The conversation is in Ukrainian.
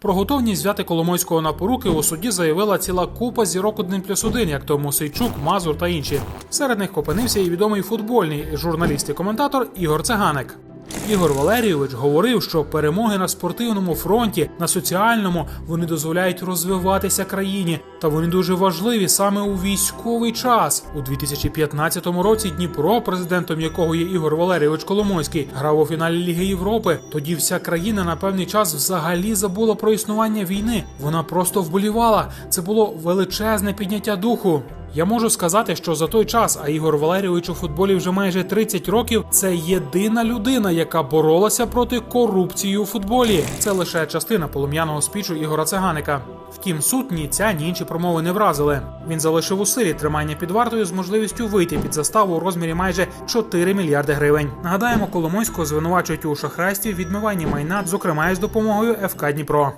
Про готовність взяти Коломойського на поруки у суді заявила ціла купа зірок 1 плюс 1, як то Мусейчук, Мазур та інші. Серед них опинився і відомий футбольний журналіст і коментатор Ігор Цеганик. Ігор Валерійович говорив, що перемоги на спортивному фронті, на соціальному вони дозволяють розвиватися країні, та вони дуже важливі саме у військовий час. У 2015 році Дніпро, президентом якого є Ігор Валерійович Коломойський, грав у фіналі Ліги Європи. Тоді вся країна на певний час взагалі забула про існування війни. Вона просто вболівала. Це було величезне підняття духу. Я можу сказати, що за той час, а Ігор Валерійович у футболі вже майже 30 років, це єдина людина, яка боролася проти корупції у футболі. Це лише частина полум'яного спічу Ігора Цеганика. Втім, суд ні ця, ні інші промови не вразили. Він залишив у силі тримання під вартою з можливістю вийти під заставу у розмірі майже 4 мільярди гривень. Нагадаємо, Коломойського звинувачують у шахрайстві, відмиванні майна, зокрема із допомогою ФК Дніпро.